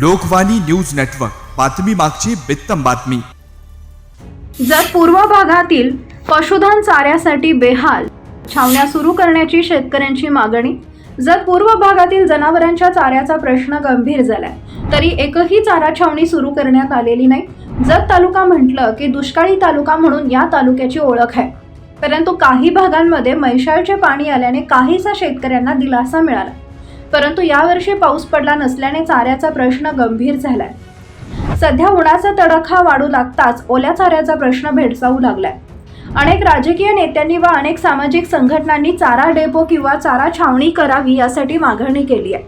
Lokvani news network. बातमी मागची बित्तम बातमी. जर पूर्व भागातील पशुधन चाऱ्यासाठी बेहाल छावण्या सुरू करण्याची शेतकऱ्यांची मागणी जर पूर्व भागातील जनावरांच्या चाऱ्याचा प्रश्न गंभीर झालाय तरी एकही चारा छावणी सुरू करण्यात आलेली नाही. जत तालुका म्हटलं की दुष्काळी तालुका म्हणून या तालुक्याची ओळख आहे. परंतु काही भागांमध्ये मैशाळचे पाणी आल्याने काहीसा शेतकऱ्यांना दिलासा मिळाला. परंतु यावर्षी पाऊस पडला नसल्याने चाऱ्याचा प्रश्न गंभीर झालाय. सध्या उन्हाचा तडाखा वाढू लागताच ओल्या चाऱ्याचा प्रश्न भेडसावू लागलाय. अनेक राजकीय नेत्यांनी व अनेक सामाजिक संघटनांनी चारा डेपो किंवा चारा छावणी करावी यासाठी मागणी केली आहे.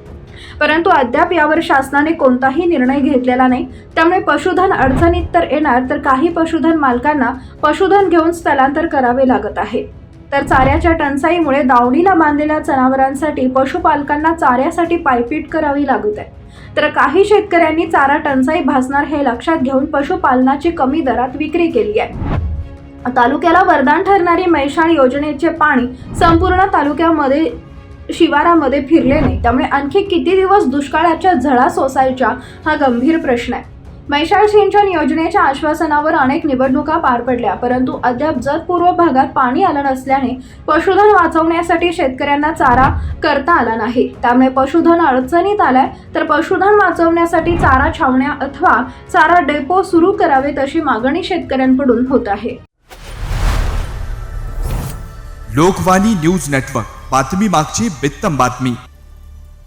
परंतु अद्याप यावर शासनाने कोणताही निर्णय घेतलेला नाही. त्यामुळे पशुधन अडचणीत तर येणार तर काही पशुधन मालकांना पशुधन घेऊन स्थलांतर करावे लागत आहे. तर चाऱ्याच्या टंचाईमुळे दावणीला बांधलेल्या जनावरांसाठी पशुपालकांना चाऱ्यासाठी पायपीट करावी लागत आहे. तर काही शेतकऱ्यांनी चारा टंचाई भासणार हे लक्षात घेऊन पशुपालनाची कमी दरात विक्री केली आहे. तालुक्याला वरदान ठरणारी मैशाण योजनेचे पाणी संपूर्ण तालुक्यामध्ये शिवारामध्ये फिरले नाही. त्यामुळे आणखी किती दिवस दुष्काळाच्या झळा सोसायच्या हा गंभीर प्रश्न आहे. मैशाळ सिंचन योजनेच्या आश्वासनावर अनेक निवडणुका पार पडल्या परंतु अद्याप जतपूर्व भागात पाणी आलं नसल्याने पशुधन वाचवण्यासाठी शेतकऱ्यांना चारा करता आला नाही. त्यामुळे पशुधन अडचणीत आलाय तर पशुधन वाचवण्यासाठी चारा छावण्या अथवा चारा डेपो सुरू करावेत अशी मागणी शेतकऱ्यांकडून होत आहे. लोकवाणी न्यूज नेटवर्क बातमी मागची बित्तम बातमी.